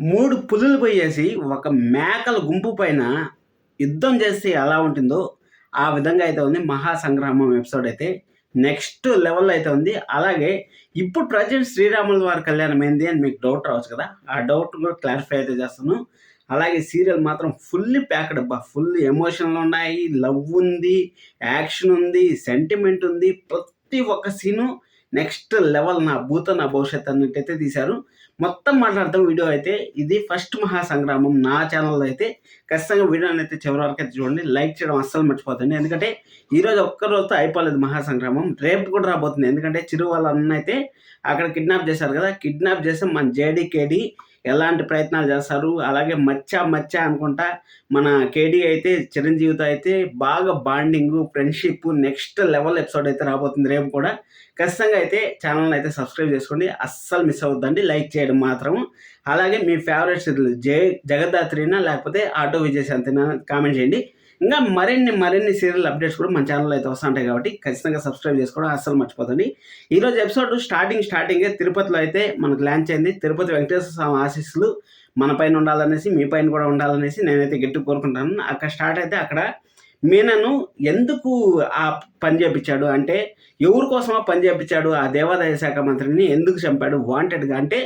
మూడు పులులు పోయేసి ఒక మేకల గుంపు పైన యుద్ధం చేస్తే ఎలా ఉంటుందో ఆ విధంగా అయితే ఉంది మహాసంగ్రామం ఎపిసోడ్ అయితే. నెక్స్ట్ లెవెల్లో అయితే ఉంది. అలాగే ఇప్పుడు ప్రజెంట్ శ్రీరాముల వారి కళ్యాణం ఏంది అని మీకు డౌట్ రావచ్చు కదా. ఆ డౌట్ కూడా క్లారిఫై అయితే చేస్తాను. అలాగే సీరియల్ మాత్రం ఫుల్లీ ప్యాక్డ్ అబ్బా. ఫుల్ ఎమోషన్లు ఉన్నాయి. లవ్ ఉంది యాక్షన్ ఉంది సెంటిమెంట్ ఉంది. ప్రతి ఒక్క సీను నెక్స్ట్ లెవెల్ నా భూత నా భవిష్యత్ అన్నట్టయితే తీశారు. మొత్తం మాట్లాడతాం వీడియో అయితే. ఇది ఫస్ట్ మహాసంగ్రామం. నా ఛానల్లో అయితే ఖచ్చితంగా వీడియోని అయితే చివరి వరకు అయితే చూడండి. లైక్ చేయడం అస్సలు మర్చిపోతుంది ఎందుకంటే ఈరోజు ఒక్క రోజుతో అయిపోలేదు మహాసంగ్రామం. రేపు కూడా రాబోతుంది. ఎందుకంటే చిరు వాళ్ళ అన్న అయితే అక్కడ కిడ్నాప్ చేశారు కదా. కిడ్నాప్ చేస్తే మన జేడీకేడి ఎలాంటి ప్రయత్నాలు చేస్తారు? అలాగే మచ్చ మచ్చ అనుకుంటా మన కేడీ అయితే చిరంజీవితో అయితే బాగా bonding friendship next level episode అయితే రాబోతుంది. రేపు కూడా ఖచ్చితంగా అయితే ఛానల్ అయితే సబ్స్క్రైబ్ చేసుకోండి. అస్సలు మిస్ అవుద్దండి లైక్ చేయడం మాత్రం. అలాగే మీ ఫేవరెట్ సీరియల్ జయ జగదాత్రినా లేకపోతే ఆటో విజయశాంతినా కామెంట్ చేయండి. ఇంకా మరిన్ని మరిన్ని సీరియల్ అప్డేట్స్ కూడా మన ఛానల్లో అయితే వస్తుంటాయి కాబట్టి ఖచ్చితంగా సబ్స్క్రైబ్ చేసుకోవడం అస్సలు మర్చిపోతుంది ఈరోజు ఎపిసోడ్ స్టార్టింగ్ స్టార్టింగే తిరుపతిలో అయితే మనకు లాంచ్ అయింది. తిరుపతి వెంకటేశ్వర స్వామి ఆశీస్సులు మన పైన ఉండాలనేసి మీ పైన కూడా ఉండాలనేసి నేనైతే గట్టి కోరుకుంటాను అక్కడ స్టార్ట్ అయితే అక్కడ మీనను ఎందుకు ఆ పని చేపించాడు? అంటే ఎవరి కోసమో పని చేపించాడు? ఆ దేవాదాయ శాఖ మంత్రిని ఎందుకు చంపాడు? వాంటెడ్గా అంటే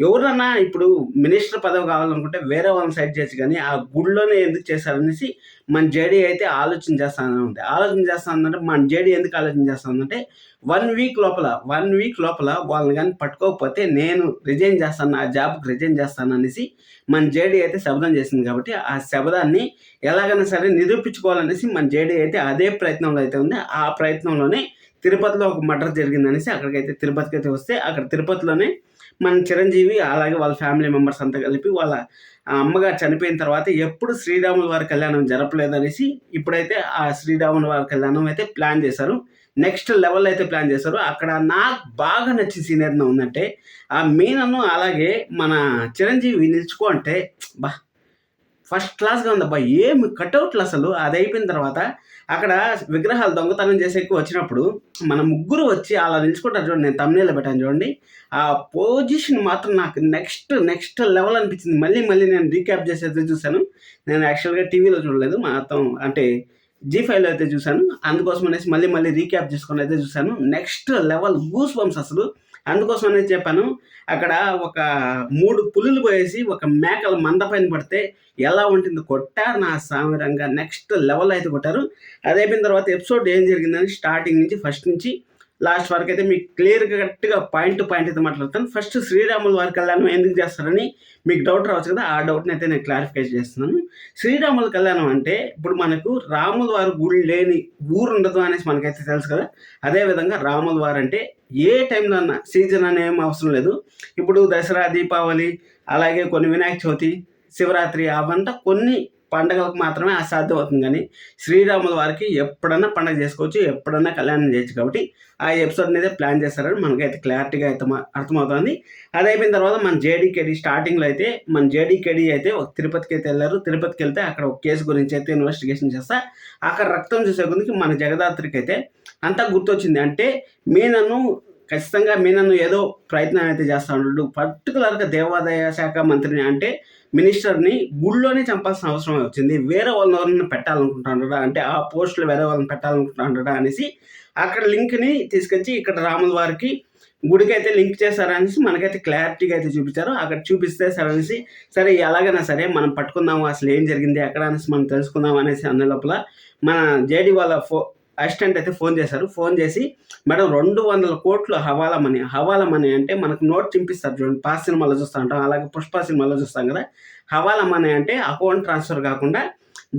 ఎవరన్నా ఇప్పుడు మినిస్టర్ పదవి కావాలనుకుంటే వేరే వాళ్ళని సైడ్ చేసి కానీ ఆ గుడిలోనే ఎందుకు చేశారనేసి మన జేడీ అయితే ఆలోచన చేస్తానని ఉంది ఆలోచన చేస్తానంటే మన జేడీ ఎందుకు ఆలోచన చేస్తానంటే వన్ వీక్ లోపల వన్ వీక్ లోపల వాళ్ళని కానీ పట్టుకోకపోతే నేను రిజైన్ చేస్తాను ఆ జాబ్కి రిజైన్ చేస్తాను అనేసి మన జేడీ అయితే శబ్దం చేసింది కాబట్టి ఆ శబ్దాన్ని ఎలాగైనా సరే నిరూపించుకోవాలనేసి మన జేడీ అయితే అదే ప్రయత్నంలో అయితే ఉంది. ఆ ప్రయత్నంలోనే తిరుపతిలో ఒక మర్డర్ జరిగిందనేసి అక్కడికైతే తిరుపతికి అయితే వస్తే అక్కడ తిరుపతిలోనే మన చిరంజీవి అలాగే వాళ్ళ ఫ్యామిలీ మెంబర్స్ అంతా కలిపి వాళ్ళ అమ్మగారు చనిపోయిన తర్వాత ఎప్పుడు శ్రీరాముల వారి కళ్యాణం జరపలేదనేసి ఇప్పుడైతే ఆ శ్రీరాముల వారి కళ్యాణం అయితే ప్లాన్ చేశారు. నెక్స్ట్ లెవెల్ అయితే ప్లాన్ చేశారు. అక్కడ నాకు బాగా నచ్చిన సీన్ ఏదైనా ఉందంటే ఆ మీనను అలాగే మన చిరంజీవి నిలుచుకో అంటే బా ఫస్ట్ క్లాస్గా ఉందబ్బా ఏమి కట్అవుట్లు అసలు? అది అయిపోయిన తర్వాత అక్కడ విగ్రహాలు దొంగతనం చేసేకి వచ్చినప్పుడు మన ముగ్గురు వచ్చి అలా నిలుచుకుంటారు చూడండి నేను తమ్నేలో పెట్టాను చూడండి. ఆ పొజిషన్ మాత్రం నాకు నెక్స్ట్ నెక్స్ట్ లెవెల్ అనిపించింది. మళ్ళీ మళ్ళీ నేను రీక్యాప్ చేసేది చూశాను. నేను యాక్చువల్గా టీవీలో చూడలేదు మాత్రం అంటే జీ ఫైవ్లో అయితే చూశాను. అందుకోసం అనేసి మళ్ళీ మళ్ళీ రీక్యాప్ చేసుకొని అయితే చూశాను. నెక్స్ట్ లెవెల్ గూస్ బంప్స్ అసలు. అందుకోసం అనేది చెప్పాను. అక్కడ ఒక మూడు పులులు పోయేసి ఒక మేకల మంద పైన పడితే ఎలా ఉంటుంది కొట్టారు నా సామరంగా. నెక్స్ట్ లెవెల్ అయితే కొట్టారు. అది అయిపోయిన తర్వాత ఎపిసోడ్ ఏం జరిగిందని స్టార్టింగ్ నుంచి ఫస్ట్ నుంచి లాస్ట్ వరకు అయితే మీకు క్లియర్ కరెక్ట్గా పాయింట్ టు పాయింట్ అయితే మాట్లాడతాను. ఫస్ట్ శ్రీరాముల వారి కళ్యాణం ఎందుకు చేస్తారని మీకు డౌట్ రావచ్చు కదా ఆ డౌట్ని అయితే నేను క్లారిఫై చేస్తున్నాను. శ్రీరాముల కళ్యాణం అంటే ఇప్పుడు మనకు రాముల వారి గుడి లేని ఊరు ఉండదు అనేసి మనకైతే తెలుసు కదా. అదేవిధంగా రాముల వారు అంటే ఏ టైంలో అన్న సీజన్ అనే ఏం అవసరం లేదు. ఇప్పుడు దసరా దీపావళి అలాగే కొన్ని వినాయక చవితి శివరాత్రి అవంతా కొన్ని పండగలకు మాత్రమే అసాధ్యం అవుతుంది కానీ శ్రీరాముల వారికి ఎప్పుడన్నా పండగ చేసుకోవచ్చు ఎప్పుడన్నా కళ్యాణం చేయొచ్చు కాబట్టి ఆ ఎపిసోడ్ అనేది ప్లాన్ చేస్తారని మనకైతే క్లారిటీగా అయితే అర్థమవుతుంది. అది అయిపోయిన తర్వాత మన జేడీకేడి స్టార్టింగ్లో అయితే మన జేడీకేడి అయితే ఒక తిరుపతికి అయితే వెళ్ళారు. తిరుపతికి వెళ్తే అక్కడ ఒక కేసు గురించి అయితే ఇన్వెస్టిగేషన్ చేస్తా. అక్కడ రక్తం చూసే గురించి మన జగదాత్రికి అయితే అంతా గుర్తొచ్చింది. అంటే మీనను ఖచ్చితంగా మీనన్ను ఏదో ప్రయత్నం అయితే చేస్తూ ఉంటాడు పర్టికులర్గా దేవాదాయ శాఖ మంత్రిని అంటే మినిస్టర్ని గుళ్ళోనే చంపాల్సిన అవసరం వచ్చింది. వేరే వాళ్ళని ఎవరైనా పెట్టాలనుకుంటున్నాడా? అంటే ఆ పోస్టులు వేరే వాళ్ళని పెట్టాలనుకుంటున్నాడా అనేసి అక్కడ లింక్ని తీసుకొచ్చి ఇక్కడ రాముల వారికి గుడికి అయితే లింక్ చేశారనేసి మనకైతే క్లారిటీగా అయితే చూపించారు. అక్కడ చూపిస్తే సరే అనేసి సరే ఎలాగైనా సరే మనం పట్టుకుందాము అసలు ఏం జరిగింది ఎక్కడ అనేసి మనం తెలుసుకుందాం అనేసి అన్న లోపల మన జేడీ వాళ్ళ ఫో అసిస్టెంట్ అయితే ఫోన్ చేశారు. ఫోన్ చేసి మేడం రెండు వందల కోట్లు హవాలా మనీ హవాలా మనీ అంటే మనకు నోట్ చింపిస్తారు చూడండి. పాస్ సినిమాలో చూస్తూ ఉంటాం అలాగే పుష్ప సినిమాలో చూస్తాం కదా. హవాలా మనీ అంటే అకౌంట్ ట్రాన్స్ఫర్ కాకుండా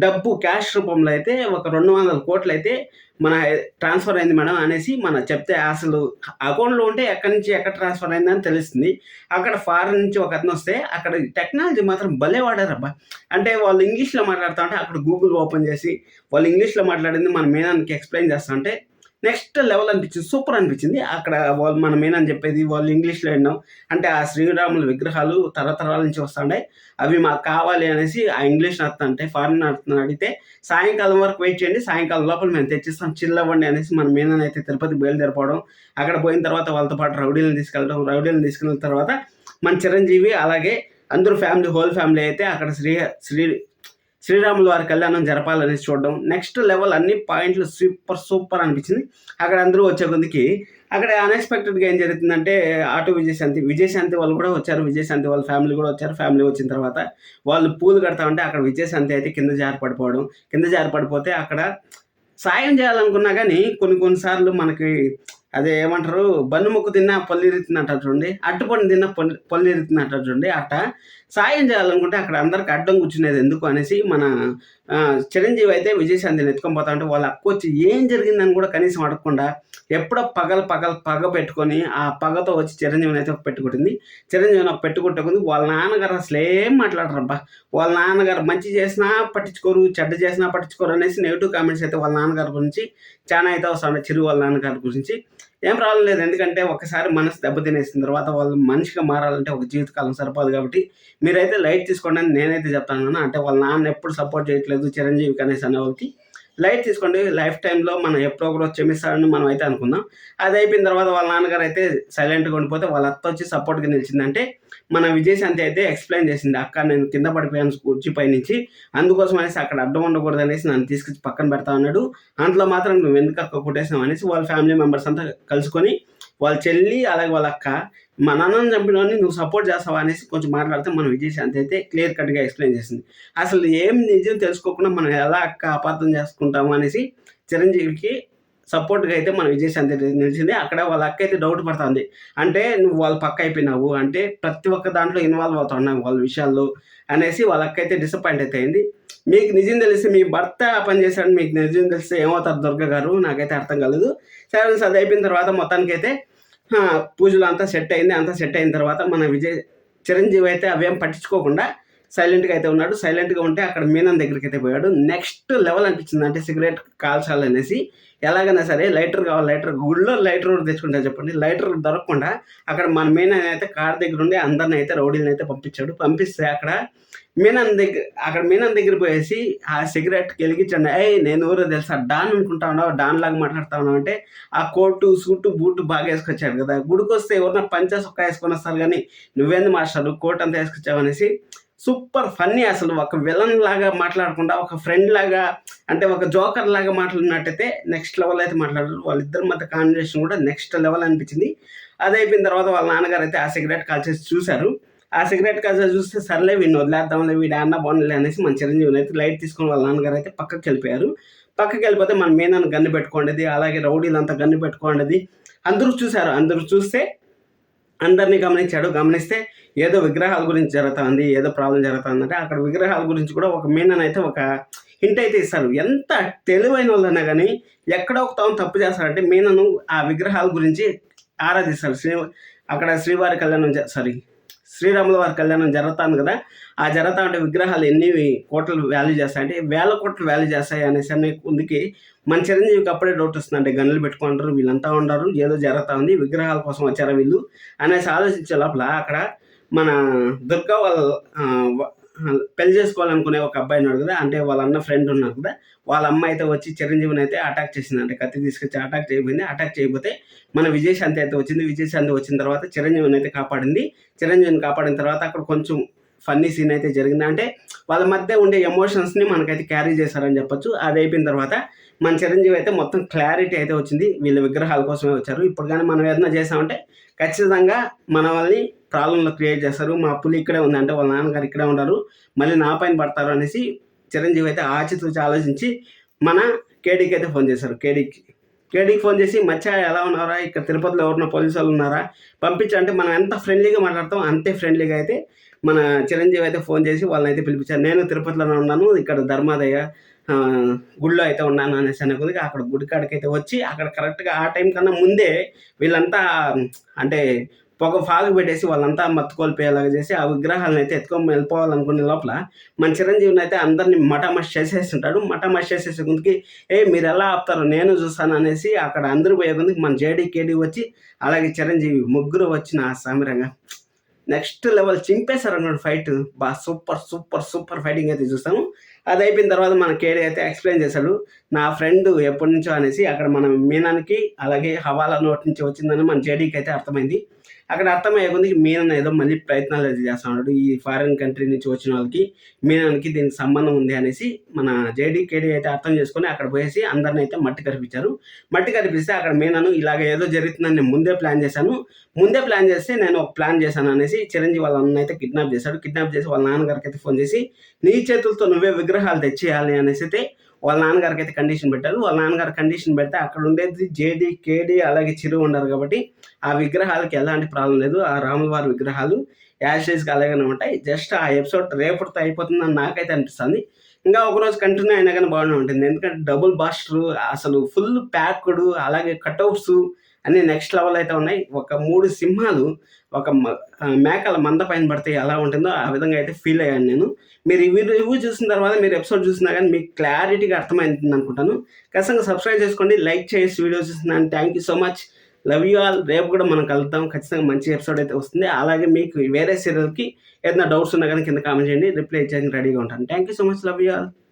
డబ్బు క్యాష్ రూపంలో అయితే ఒక రెండు వందల కోట్లు అయితే మన ట్రాన్స్ఫర్ అయింది మేడం అనేసి మన చెప్తే అసలు అకౌంట్లో ఉంటే ఎక్కడి నుంచి ఎక్కడ ట్రాన్స్ఫర్ అయిందని తెలుస్తుంది. అక్కడ ఫారెన్ నుంచి ఒక అతను వస్తే అక్కడ టెక్నాలజీ మాత్రం భలే వాడారబ్బా. అంటే వాళ్ళు ఇంగ్లీష్లో మాట్లాడుతూ ఉంటే అక్కడ గూగుల్ ఓపెన్ చేసి వాళ్ళు ఇంగ్లీష్లో మాట్లాడింది మన మేనానికి ఎక్స్ప్లెయిన్ చేస్తా ఉంటే నెక్స్ట్ లెవెల్ అనిపించింది సూపర్ అనిపించింది. అక్కడ వాళ్ళు మన మేనని చెప్పేది వాళ్ళు ఇంగ్లీష్లో విన్నాం అంటే ఆ శ్రీరాముల విగ్రహాలు తరతరాల నుంచి వస్తుండే అవి మాకు కావాలి అనేసి ఆ ఇంగ్లీష్ అర్థం అంటే ఫారిన్ అర్థం అడిగితే సాయంకాలం వరకు వెయిట్ చేయండి సాయంకాలం లోపల మేము తెచ్చిస్తాం చిల్ అవ్వండి అనేసి మన మీనన్ అయితే తిరుపతి బయలుదేరిపోవడం అక్కడ పోయిన తర్వాత వాళ్ళతో పాటు రౌడీలను తీసుకెళ్ళడం రౌడీలను తీసుకెళ్ళిన తర్వాత మన చిరంజీవి అలాగే అందరూ ఫ్యామిలీ హోల్ ఫ్యామిలీ అయితే అక్కడ శ్రీ శ్రీ శ్రీరాముల వారి కళ్యాణం జరపాలనేసి చూడడం నెక్స్ట్ లెవెల్ అన్ని పాయింట్లు సూపర్ సూపర్ అనిపించింది. అక్కడ అందరూ వచ్చే కొద్దికి అక్కడ అన్ఎక్స్పెక్టెడ్గా ఏం జరుగుతుందంటే ఆటో విజయశాంతి విజయశాంతి వాళ్ళు కూడా వచ్చారు. విజయశాంతి వాళ్ళ ఫ్యామిలీ కూడా వచ్చారు. ఫ్యామిలీ వచ్చిన తర్వాత వాళ్ళు పూలు కడతా ఉంటే అక్కడ విజయశాంతి అయితే కింద జారి పడిపోవడం కింద జారి పడిపోతే అక్కడ సాయం చేయాలనుకున్నా కానీ కొన్ని కొన్నిసార్లు మనకి అదే ఏమంటారు బన్ను ముక్కు తిన్నా పల్లిరిత్తిన అంటారు చూడండి అట్టుపండు తిన్నా పల్లి పల్లిరిత్తిన అంటారు చూడండి అట్ట సాయం చేయాలనుకుంటే అక్కడ అందరికి అడ్డం కూర్చునేది ఎందుకు అనేసి మన చిరంజీవి అయితే విజయశాంతిని ఎత్తుకొని పోతా ఉంటే వాళ్ళ అక్క వచ్చి ఏం జరిగిందని కూడా కనీసం అడగకుండా ఎప్పుడో పగల పగల పగ పెట్టుకొని ఆ పగతో వచ్చి చిరంజీవిని అయితే పెట్టుకుంటుంది. చిరంజీవిని ఒక పెట్టుకుంటుంది వాళ్ళ నాన్నగారు అసలు ఏం మాట్లాడరబ్బా. వాళ్ళ నాన్నగారు మంచి చేసినా పట్టించుకోరు చెడ్డ చేసినా పట్టించుకోరు అనేసి నెగిటివ్ కామెంట్స్ అయితే వాళ్ళ నాన్నగారి గురించి చాలా అయితే వస్తాడు చిరు వాళ్ళ నాన్నగారి గురించి. ఏం ప్రాబ్లం లేదు. ఎందుకంటే ఒకసారి మనసు దెబ్బతినేసిన తర్వాత వాళ్ళు మనిషిగా మారాలంటే ఒక జీవితకాలం సరిపోదు కాబట్టి మీరైతే లైట్ తీసుకోండి అని నేనైతే చెప్తాను అంటే వాళ్ళ నాన్న ఎప్పుడు సపోర్ట్ చేయట్లేదు చిరంజీవి కనేసి అనే వాళ్ళకి. లైట్ తీసుకోండి లైఫ్ టైంలో మనం ఎప్పుడో ఒకరోజు క్షమిస్తాడని మనం అయితే అనుకుందాం. అది అయిపోయిన తర్వాత వాళ్ళ నాన్నగారు అయితే సైలెంట్గా ఉండిపోతే వాళ్ళ అత్త వచ్చి సపోర్ట్గా నిలిచిందంటే మన విజయశాంతి అయితే ఎక్స్ప్లెయిన్ చేసింది అక్క నేను కింద పడిపోయాను కుర్చీ పైనుంచి అందుకోసం అనేసి అక్కడ అడ్డం ఉండకూడదు అనేసి నన్ను తీసుకొచ్చి పక్కన పెడతా ఉన్నాడు అందులో మాత్రం నువ్వు ఎందుకు అక్క కొట్టేసావు అనేసి వాళ్ళ ఫ్యామిలీ మెంబర్స్ అంతా కలుసుకొని వాళ్ళ చెల్లి అలాగే వాళ్ళ అక్క మా నాన్నని చంపినోని నువ్వు సపోర్ట్ చేస్తావా అనేసి కొంచెం మాట్లాడితే మన విజయశాంతి అయితే క్లియర్ కట్గా ఎక్స్ప్లెయిన్ చేసింది. అసలు ఏం నిజం తెలుసుకోకుండా మనం ఎలా అక్క అపార్థం చేసుకుంటాము అనేసి చిరంజీవికి సపోర్ట్గా అయితే మన విజయశాంతి నిలిచింది. అక్కడ వాళ్ళ అక్క అయితే డౌట్ పడుతుంది. అంటే నువ్వు వాళ్ళ పక్క అయిపోయినావు. అంటే ప్రతి ఒక్క దాంట్లో ఇన్వాల్వ్ అవుతున్నావు వాళ్ళ విషయాల్లో అనేసి వాళ్ళ అక్క అయితే డిసప్పాయింట్ అయితే అయింది. మీకు నిజం తెలిసి మీ భర్త పనిచేశాడు పని మీకు నిజం తెలిస్తే ఏమవుతారు దుర్గ గారు? నాకైతే అర్థం కాలేదు. సరే అది అయిపోయిన తర్వాత మొత్తానికైతే పూజలు అంతా సెట్ అయింది అంతా సెట్ అయిన తర్వాత మన విజయ్ చిరంజీవి అయితే అవేం పట్టించుకోకుండా సైలెంట్గా అయితే ఉన్నాడు. సైలెంట్గా ఉంటే అక్కడ మీనన్ దగ్గరికి అయితే పోయాడు. నెక్స్ట్ లెవెల్ అనిపించింది అంటే సిగరెట్ కాల్చాలనేసి ఎలాగైనా సరే లైటర్ కావాలి లైటర్ గుళ్ళో లైటర్ కూడా తెచ్చుకుంటా చెప్పండి. లైటర్ దొరకకుండా అక్కడ మన మీనన్ అయితే కార్ దగ్గర ఉండి అందరిని అయితే రౌడీని అయితే పంపించాడు. పంపిస్తే అక్కడ మీనన్ దగ్గర అక్కడ మీనన్ దగ్గర పోయేసి ఆ సిగరెట్ వెలిగించండి అయ్యి నేను ఎవరో తెలుసా? డాన్ అనుకుంటా ఉన్నావు? డాన్ లాగా మాట్లాడుతా ఉన్నావు అంటే ఆ కోటు సూటు బూటు బాగా వేసుకొచ్చాడు కదా. గుడికి వస్తే ఎవరన్నా పంచా సొక్క వేసుకొని వస్తారు కానీ నువ్వేంది మాస్టర్? కోట్ అంతా వేసుకొచ్చావు అనేసి సూపర్ ఫన్నీ అసలు. ఒక విలన్ లాగా మాట్లాడకుండా ఒక ఫ్రెండ్ లాగా అంటే ఒక జోకర్ లాగా మాట్లాడినట్టయితే నెక్స్ట్ లెవెల్ అయితే మాట్లాడారు. వాళ్ళిద్దరి మధ్య కాన్వర్సేషన్ కూడా నెక్స్ట్ లెవెల్ అనిపించింది. అది అయిపోయిన తర్వాత వాళ్ళ నాన్నగారు అయితే ఆ సిగరెట్ కాల్చేసి చూశారు. ఆ సిగరెట్ కాల్చేసి చూస్తే సర్లే వీడిని వదిలేద్దాంలే వీడి అన్న బాగుండలే అనేసి మన చిరంజీవిని అయితే లైట్ తీసుకొని వాళ్ళ నాన్నగారు అయితే పక్కకి వెళ్ళిపోయారు. పక్కకి వెళ్ళిపోతే మన మీనాన్ని గన్ను పెట్టుకోండి అలాగే రౌడీలంతా గన్ను పెట్టుకోండి అందరూ చూశారు అందరూ చూస్తే అందరినీ గమనించాడు. గమనిస్తే ఏదో విగ్రహాల గురించి జరుగుతుంది ఏదో ప్రాబ్లం జరుగుతుందంటే అక్కడ విగ్రహాల గురించి కూడా ఒక మీనన్ అయితే ఒక హింట్ అయితే ఇస్తారు. ఎంత తెలివైన వాళ్ళైనా కానీ ఎక్కడో ఒక తాను తప్పు చేస్తారంటే మీనను ఆ విగ్రహాల గురించి ఆరాధిస్తారు. శ్రీ అక్కడ శ్రీవారి కళ్యాణం సారీ శ్రీరాముల వారి కళ్యాణం జరుగుతుంది కదా ఆ జరుగుతా ఉంటే విగ్రహాలు ఎన్ని కోట్లు వాల్యూ చేస్తాయి? అంటే వేల కోట్లు వాల్యూ చేస్తాయి అనేసి అనే కొందికి మన చిరంజీవికి అప్పుడే డౌట్ వస్తుంది. అంటే గన్నులు పెట్టుకుంటారు వీళ్ళంతా ఉండరు ఏదో జరుగుతా ఉంది విగ్రహాల కోసం వచ్చారా వీళ్ళు అనేసి ఆలోచించే లోపల అక్కడ మన దుర్గా వాళ్ళ పెళ్ళి చేసుకోవాలనుకునే ఒక అబ్బాయి ఉన్నాడు కదా అంటే వాళ్ళ అన్న ఫ్రెండ్ ఉన్నారు కదా వాళ్ళ అమ్మ అయితే వచ్చి చిరంజీవిని అయితే అటాక్ చేసింది అంటే కత్తి తీసుకొచ్చి అటాక్ చేయబోయింది. అటాక్ చేయకపోతే మన విజయశాంతి అయితే వచ్చింది. విజయశాంతి వచ్చిన తర్వాత చిరంజీవిని అయితే కాపాడింది. చిరంజీవిని కాపాడిన తర్వాత అక్కడ కొంచెం ఫన్నీ సీన్ అయితే జరిగింది. అంటే వాళ్ళ మధ్య ఉండే ఎమోషన్స్ని మనకైతే క్యారీ చేశారని చెప్పొచ్చు. అది అయిపోయిన తర్వాత మన చిరంజీవి అయితే మొత్తం క్లారిటీ అయితే వచ్చింది. వీళ్ళ విగ్రహాల కోసమే వచ్చారు. ఇప్పుడు కానీ మనం ఏదైనా చేసామంటే ఖచ్చితంగా మన వాళ్ళని ప్రాబ్లంలో క్రియేట్ చేస్తారు. మా పులి ఇక్కడే ఉంది అంటే వాళ్ళ నాన్నగారు ఇక్కడే ఉన్నారు మళ్ళీ నా పైన పడతారు అనేసి చిరంజీవి అయితే ఆచితూచి ఆలోచించి మన కేడీకి అయితే ఫోన్ చేశారు. కేడీకి. కేడీకి ఫోన్ చేసి మచ్చా ఎలా ఉన్నారా ఇక్కడ తిరుపతిలో ఎవరన్నా పోలీసు వాళ్ళు ఉన్నారా? పంపించంటే మనం ఎంత ఫ్రెండ్లీగా మాట్లాడతాం అంతే ఫ్రెండ్లీగా అయితే మన చిరంజీవి అయితే ఫోన్ చేసి వాళ్ళని అయితే పిలిపించారు. నేను తిరుపతిలోనే ఉన్నాను ఇక్కడ ధర్మాదయ గుడిలో అయితే ఉన్నాను అనేసి అనుకుంది. అక్కడ గుడి కాడికి అయితే వచ్చి అక్కడ కరెక్ట్గా ఆ టైం కన్నా ముందే వీళ్ళంతా అంటే పొగ ఫాగు పెట్టేసి వాళ్ళంతా మత్తుకోల్పోయేలాగా చేసి ఆ విగ్రహాలను అయితే ఎత్తుకొని వెళ్ళిపోవాలనుకునే లోపల మన చిరంజీవిని అయితే అందరినీ మటామష్ చేసేస్తుంటాడు. మటామష్ చేసేసే ముందుకి ఏ మీరు ఎలా ఆపుతారు నేను చూస్తాను అనేసి అక్కడ అందరూ పోయే ముందుకి మన జేడీ కేడీ వచ్చి అలాగే చిరంజీవి ముగ్గురు వచ్చిన ఆ సమీరంగా. నెక్స్ట్ లెవెల్ చింపేశారు అన్నాడు ఫైట్. బా సూపర్ సూపర్ సూపర్ ఫైటింగ్ అయితే చూసాము. అది అయిపోయిన తర్వాత మన కేడి అయితే ఎక్స్ప్లెయిన్ చేశాడు నా ఫ్రెండ్ ఎప్పటి నుంచో అనేసి అక్కడ మన మీనానికి అలాగే హవాలా నోట్ నుంచి వచ్చిందని మన జేడీకి అయితే అర్థమైంది. అక్కడ అర్థమయ్యే కొద్ది మీనన్ ఏదో మళ్ళీ ప్రయత్నాలు అయితే చేస్తా ఉన్నాడు. ఈ ఫారిన్ కంట్రీ నుంచి వచ్చిన వాళ్ళకి మీనానికి దీనికి సంబంధం ఉంది అనేసి మన జేడీ కేడీ అయితే అర్థం చేసుకొని అక్కడ పోయేసి అందరిని అయితే మట్టి కనిపించారు మట్టి కనిపిస్తే అక్కడ మీనను ఇలాగ ఏదో జరుగుతుందని నేను ముందే ప్లాన్ చేశాను. ముందే ప్లాన్ చేస్తే నేను ఒక ప్లాన్ చేశాను అనేసి చిరంజీవి వాళ్ళ అన్న అయితే కిడ్నాప్ చేశాడు. కిడ్నాప్ చేసి వాళ్ళ నాన్నగారికి అయితే ఫోన్ చేసి నీ చేతులతో నువ్వే విగ్రహం విగ్రహాలు తెచ్చేయాలి అనేసి అయితే వాళ్ళ నాన్నగారికి అయితే కండిషన్ పెట్టారు. వాళ్ళ నాన్నగారు కండిషన్ పెడితే అక్కడ ఉండేది జేడీ కేడీ అలాగే చిరు ఉండరు కాబట్టి ఆ విగ్రహాలకి ఎలాంటి ప్రాబ్లం లేదు. ఆ రాములవారి విగ్రహాలు యాషేజ్కి అలాగనే ఉంటాయి. జస్ట్ ఆ ఎపిసోడ్ రేపటితో అయిపోతుందని నాకైతే అనిపిస్తుంది. ఇంకా ఒకరోజు కంటిన్యూ అయినా కానీ బాగానే ఉంటుంది. ఎందుకంటే డబుల్ బాస్టర్ అసలు ఫుల్ ప్యాక్డ్ అలాగే కట్అవుట్స్ అన్ని నెక్స్ట్ లెవెల్ అయితే ఉన్నాయి. ఒక మూడు సింహాలు ఒక మ- మేకల మంద పైన పడితే ఎలా ఉంటుందో ఆ విధంగా అయితే ఫీల్ అయ్యాను నేను. మీరు ఇవి రివ్యూ చూసిన తర్వాత మీరు ఎపిసోడ్ చూసినా కానీ మీకు క్లారిటీగా అర్థమైంది అనుకుంటాను. ఖచ్చితంగా సబ్స్క్రైబ్ చేసుకోండి లైక్ చేసి వీడియో చూస్తున్నాను thank you so much love you all రేపు కూడా మనం కలుద్దాం. ఖచ్చితంగా మంచి ఎపిసోడ్ అయితే వస్తుంది. అలాగే మీకు వేరే సీరియల్కి ఏదైనా డౌట్స్ ఉన్నా కానీ కింద కామెంట్ చేయండి. రిప్లై చేయడానికి రెడీగా ఉంటాను. Thank you so much love you all